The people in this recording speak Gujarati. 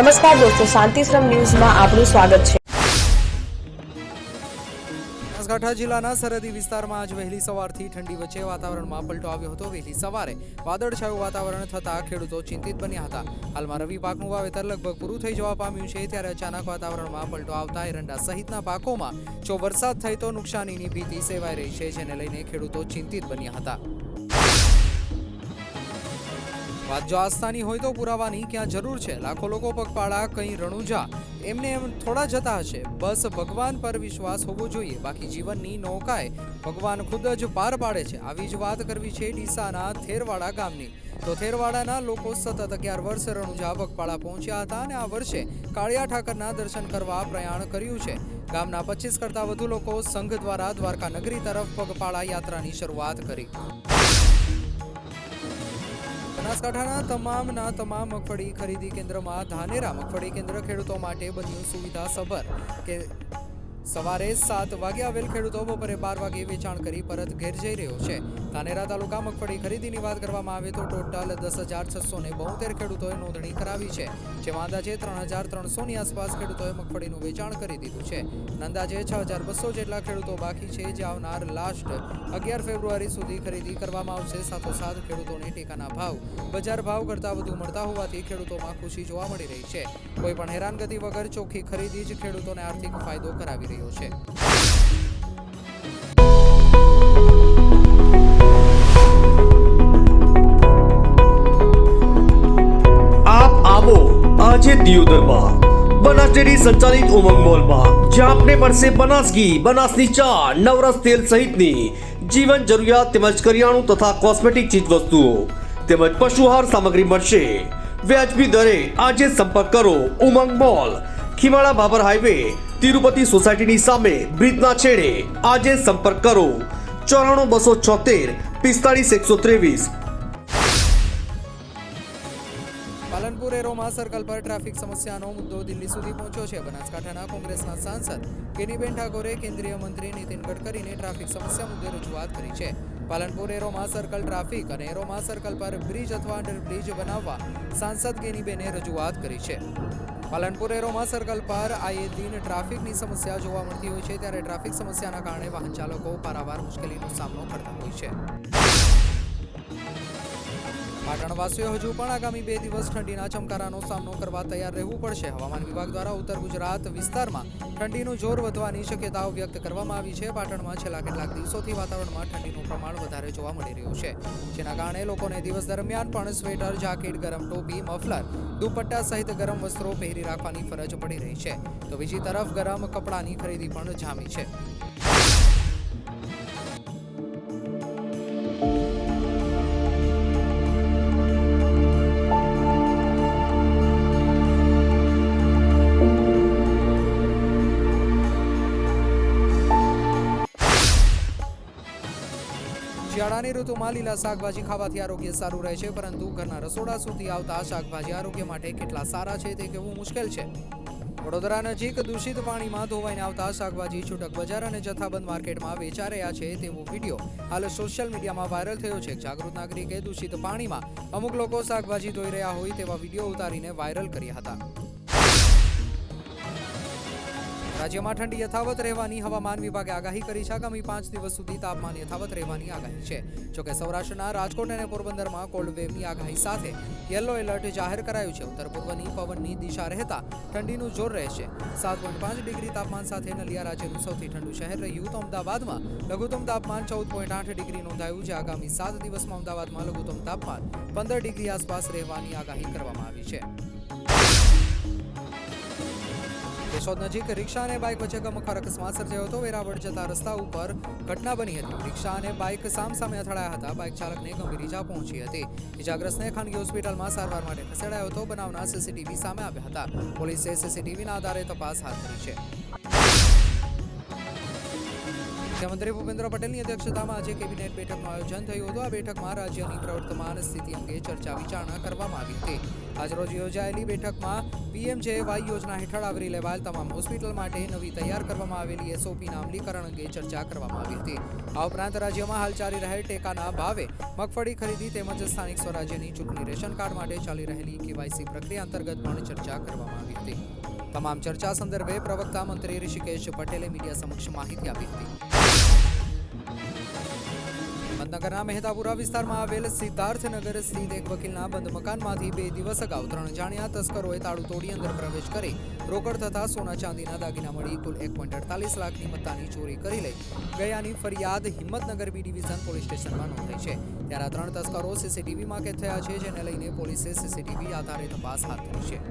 નમસ્કાર દોસ્તો, શાંતિશ્રમ ન્યૂઝમાં આપનું સ્વાગત છે. બનાસકાંઠા જિલ્લાના સરહદી વિસ્તારમાં આજ વહેલી સવારથી ઠંડી વચ્ચે વાતાવરણમાં પલટો આવ્યો હતો. વહેલી સવારે વાદળછાયું વાતાવરણ થતાં ખેડૂતો ચિંતિત બન્યા હતા. હાલમાં રવિ પાકનું વાવેતર લગભગ પૂરું થઈ જવા પામ્યું છે, ત્યારે અચાનક વાતાવરણમાં પલટો આવતા એરંડા સહિતના પાકોમાં જો વરસાદ થાય તો નુકસાનીની ભીતિ સેવાઈ રહી છે, જેને લઈને ખેડૂતો ચિંતિત બન્યા હતા. વાત જો આસ્થાની હોય તો પુરાવાની ક્યાં જરૂર છે? લાખો લોકો પગપાળા, કંઈ રણુજા, એમને એમ થોડા જતા હશે. બસ ભગવાન પર વિશ્વાસ હોવો જોઈએ. બાકી જીવનની નૌકાએ ભગવાન ખુદ જ પાર પાડે છે. આવી જ વાત કરવી છે ડીસાના થેરવાડા ગામની. તો થેરવાડાના લોકો સતત અગિયાર વર્ષ રણુજા પગપાળા પહોંચ્યા હતા અને આ વર્ષે કાળિયા ઠાકરના દર્શન કરવા પ્રયાણ કર્યું છે. ગામના પચીસ કરતાં વધુ લોકો સંઘ દ્વારા દ્વારકા નગરી તરફ પગપાળા યાત્રાની શરૂઆત કરી. બનાસકાંઠાના તમામના તમામ મગફળી ખરીદી કેન્દ્રમાં ધાનેરા મગફળી કેન્દ્ર ખેડૂતો માટે બન્યું સુવિધા સભર કે સવારે સાત વાગે આવેલ ખેડૂતો બપોરે બાર વાગે વેચાણ કરી પરત ઘેર જઈ રહ્યો છે. ધાનેરા તાલુકા મગફળી ખરીદીની વાત કરવામાં આવે તો ટોટલ દસ હજાર છસો ને બોતેર ખેડૂતોએ નોંધણી કરાવી છે. જેમાં અંદાજે ત્રણ હજાર ત્રણસોની આસપાસ ખેડૂતોએ મગફળીનું વેચાણ કરી દીધું છે. અંદાજે છ હજાર બસો જેટલા ખેડૂતો બાકી છે જે આવનાર લાસ્ટ અગિયાર ફેબ્રુઆરી સુધી ખરીદી કરવામાં આવશે. સાથોસાથ ખેડૂતોને ટેકાના ભાવ, બજાર ભાવ કરતાં વધુ મળતા હોવાથી ખેડૂતોમાં ખુશી જોવા મળી રહી છે. કોઈ પણ હેરાનગતિ વગર ચોખ્ખી ખરીદી જ ખેડૂતોને આર્થિક ફાયદો કરાવી રહ્યો છે. આપ આવો આજે દિયોદરમાં. બનાસ ડેરી સંચાલિત ઉમંગ મોલમાં, જ્યાં આપને મળશે બનાસ ઘી બનાસની ચા, નવરસ તેલ સહિતની જીવન જરૂરિયાત તેમજ કરિયાણું તથા કોસ્મેટિક ચીજ વસ્તુઓ તેમજ પશુહાર સામગ્રી મળશે. વ્યાજબી દરે આજે સંપર્ક કરો ઉમંગ મોલ, ખીમાળા બાબર હાઈવે તિરુપતિ સોસાયટીની સામે બ્રિજના છેડે આજે સંપર્ક કરો. ચોરાણું બસો છોતેર, પિસ્તાળીસ એકસો ત્રેવીસ. પાલનપુર એરોમાં સર્કલ પર ટ્રાફિક સમસ્યાનો મુદ્દો દિલ્હી સુધી પહોંચ્યો છે. બનાસકાંઠાના કોંગ્રેસના સાંસદ કેનીબેન ઠાકોરે કેન્દ્રીય મંત્રી નીતિન ગડકરીને ટ્રાફિક સમસ્યા મુદ્દે રજૂઆત કરી છે. પાલનપુર એરોમાં સર્કલ ટ્રાફિક અને એરોમાં સર્કલ પર બ્રિજ અથવા અંડરબ્રિજ બનાવવા સાંસદ કેનીબેને રજૂઆત કરી છે. પાલનપુર એરોમાં સર્કલ પર આયે દિન ટ્રાફિકની સમસ્યા જોવા મળતી હોય છે, ત્યારે ટ્રાફિક સમસ્યાના કારણે વાહન ચાલકો પારાવાર મુશ્કેલીનો સામનો કરતા હોય છે. પાટણવાસીઓ હજુ પણ આગામી બે દિવસ ઠંડીના ચમકારાનો સામનો કરવા તૈયાર રહેવું પડશે. હવામાન વિભાગ દ્વારા ઉત્તર ગુજરાત વિસ્તારમાં ઠંડીનું જોર વધવાની શક્યતાઓ વ્યક્ત કરવામાં આવી છે. પાટણમાં છેલ્લા કેટલાક દિવસોથી વાતાવરણમાં ઠંડીનું પ્રમાણ વધારે જોવા મળી રહ્યું છે. જેના કારણે લોકોને દિવસ દરમિયાન પણ સ્વેટર, જાકેટ, ગરમ ટોપી, મફલર, દુપટ્ટા સહિત ગરમ વસ્ત્રો પહેરી રાખવાની ફરજ પડી રહી છે. તો બીજી તરફ ગરમ કપડાની ખરીદી પણ જામી છે. શિયાળાની ઋતુમાં લીલા શાકભાજી ખાવાથી આરોગ્ય સારું રહે છે, પરંતુ ઘરના રસોડા સુધી આવતા શાકભાજી આરોગ્ય માટે કેટલા સારા છે તે કહેવું મુશ્કેલ છે. વડોદરા નજીક દૂષિત પાણીમાં ધોવાઈને આવતા શાકભાજી છૂટક બજાર અને જથ્થાબંધ માર્કેટમાં વેચાઈ રહ્યા છે તેવો વીડિયો હાલ સોશિયલ મીડિયામાં વાયરલ થયો છે. જાગૃત નાગરિકે દૂષિત પાણીમાં અમુક લોકો શાકભાજી ધોઈ રહ્યા હોય તેવા વીડિયો ઉતારીને વાયરલ કર્યા હતા. રાજ્યમાં ઠંડી યથાવત રહેવાની હવામાન વિભાગે આગાહી કરી છે. આગામી પાંચ દિવસ સુધી તાપમાન યથાવત રહેવાની આગાહી છે. જોકે સૌરાષ્ટ્રના રાજકોટ અને પોરબંદરમાં કોલ્ડ વેવની આગાહી સાથે યલો એલર્ટ જાહેર કરાયું છે. ઉત્તર પૂર્વની પવનની દિશા રહેતા ઠંડીનું જોર રહેશે. સાત પોઈન્ટ પાંચ ડિગ્રી તાપમાન સાથે નલિયા રાજ્યનું સૌથી ઠંડુ શહેર રહ્યું તો અમદાવાદમાં લઘુત્તમ તાપમાન ચૌદ પોઈન્ટ આઠ ડિગ્રી નોંધાયું છે. આગામી સાત દિવસમાં અમદાવાદમાં લઘુત્તમ તાપમાન પંદર ડિગ્રી આસપાસ રહેવાની આગાહી કરવામાં આવી છે. કેશોદ નજીક રિક્ષા અને બાઇક વચ્ચે ગમખ્વાર અકસ્માત સર્જાયો હતો. વેરાવળ જતા રસ્તા ઉપર ઘટના બની હતી. રિક્ષા અને બાઇક સામસામે અથડાયા હતા. બાઇક ચાલકને ગંભીર ઈજા પહોંચી હતી. ઇજાગ્રસ્તને ખાનગી હોસ્પિટલમાં સારવાર માટે ખસેડાયો હતો. બનાવના સીસીટીવી સામે આવ્યા હતા. પોલીસે સીસીટીવીના આધારે તપાસ હાથ ધરી છે. મુખ્યમંત્રી ભૂપેન્દ્ર પટેલની અધ્યક્ષતામાં આજે કેબિનેટ બેઠકનું આયોજન થયું હતું. આ બેઠકમાં રાજ્યની પ્રવર્તમાન સ્થિતિ અંગે ચર્ચા વિચારણા કરવામાં આવી હતી. આજરોજ યોજાયેલી બેઠકમાં પીએમજેવાય યોજના હેઠળ આવરી લેવાયેલ તમામ હોસ્પિટલ માટે નવી તૈયાર કરવામાં આવેલી એસઓપીના અમલીકરણ અંગે ચર્ચા કરવામાં આવી હતી. આ ઉપરાંત રાજ્યમાં હાલ ચાલી રહેલ ટેકાના ભાવે મગફળી ખરીદી તેમજ સ્થાનિક સ્વરાજ્યની ચૂંટણી રેશન કાર્ડ માટે ચાલી રહેલી કેવાયસી પ્રક્રિયા અંતર્ગત પણ ચર્ચા કરવામાં આવી હતી. તમામ ચર્ચા સંદર્ભે પ્રવક્તા મંત્રી ઋષિકેશ પટેલે મીડિયા સમક્ષ માહિતી આપી હતી. હિંમતનગરના મહેતાપુરા વિસ્તારમાં આવેલ સિદ્ધાર્થનગર સ્થિત એક વકીલના બંધ મકાનમાંથી બે દિવસ અગાઉ ત્રણ જાણ્યા તસ્કરોએ તાળું તોડી અંદર પ્રવેશ કરી રોકડ તથા સોના ચાંદીના દાગીના મળી કુલ એક પોઈન્ટ અડતાલીસ લાખની મત્તાની ચોરી કરી લઈ ગયાની ફરિયાદ હિંમતનગર બી ડિવિઝન પોલીસ સ્ટેશનમાં નોંધાઈ છે. ત્યારે ત્રણ તસ્કરો સીસીટીવીમાં કેદ થયા છે, જેને લઈને પોલીસે સીસીટીવી આધારે તપાસ હાથ ધરી છે.